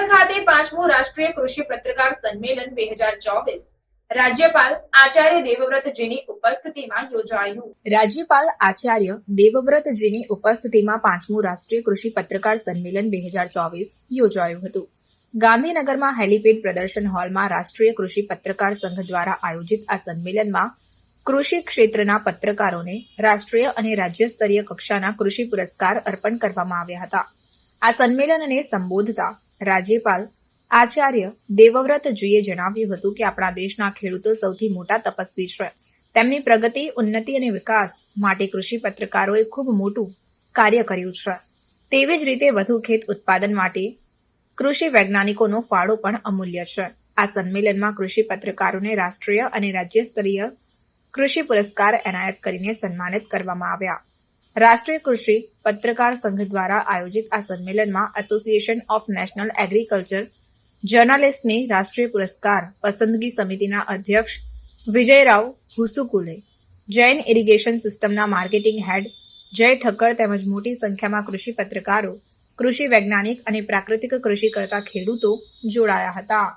ગાંધીનગર ખાતે પાંચમું રાષ્ટ્રીય કૃષિ પત્રકાર સંમેલન બે હજાર ચોવીસ. રાજ્યપાલ આચાર્ય દેવવ્રતજીની ઉપસ્થિતિમાં યોજાયું. રાજ્યપાલ આચાર્ય દેવવ્રતજીની ઉપસ્થિતિમાં યોજાયું હતું. ગાંધીનગરમાં હેલીપેડ પ્રદર્શન હોલમાં રાષ્ટ્રીય કૃષિ પત્રકાર સંઘ દ્વારા આયોજિત આ સંમેલનમાં કૃષિ ક્ષેત્રના પત્રકારોને રાષ્ટ્રીય અને રાજ્ય સ્તરીય કક્ષાના કૃષિ પુરસ્કાર અર્પણ કરવામાં આવ્યા હતા. આ સંમેલનને સંબોધતા રાજ્યપાલ આચાર્ય દેવવ્રતજીએ જણાવ્યું હતું કે આપણા દેશના ખેડૂતો સૌથી મોટા તપસ્વી છે. તેમની પ્રગતિ, ઉન્નતિ અને વિકાસ માટે કૃષિ પત્રકારોએ ખૂબ મોટું કાર્ય કર્યું છે. તેવી જ રીતે વધુ ખેત ઉત્પાદન માટે કૃષિ વૈજ્ઞાનિકોનો ફાળો પણ અમૂલ્ય છે. આ સંમેલનમાં કૃષિ પત્રકારોને રાષ્ટ્રીય અને રાજ્ય સ્તરીય કૃષિ પુરસ્કાર એનાયત કરીને સન્માનિત કરવામાં આવ્યા. રાષ્ટ્રીય કૃષિ પત્રકાર સંઘ દ્વારા આયોજિત આ સંમેલનમાં એસોસિએશન ઓફ નેશનલ એગ્રીકલ્ચર જર્નાલિસ્ટની રાષ્ટ્રીય પુરસ્કાર પસંદગી સમિતિના અધ્યક્ષ વિજયરાવ હુસુકુલે જૈન ઇરિગેશન સિસ્ટમના માર્કેટિંગ હેડ જય ઠક્કર તેમજ મોટી સંખ્યામાં કૃષિ પત્રકારો, કૃષિ વૈજ્ઞાનિક અને પ્રાકૃતિક કૃષિ કરતા ખેડૂતો જોડાયા હતા.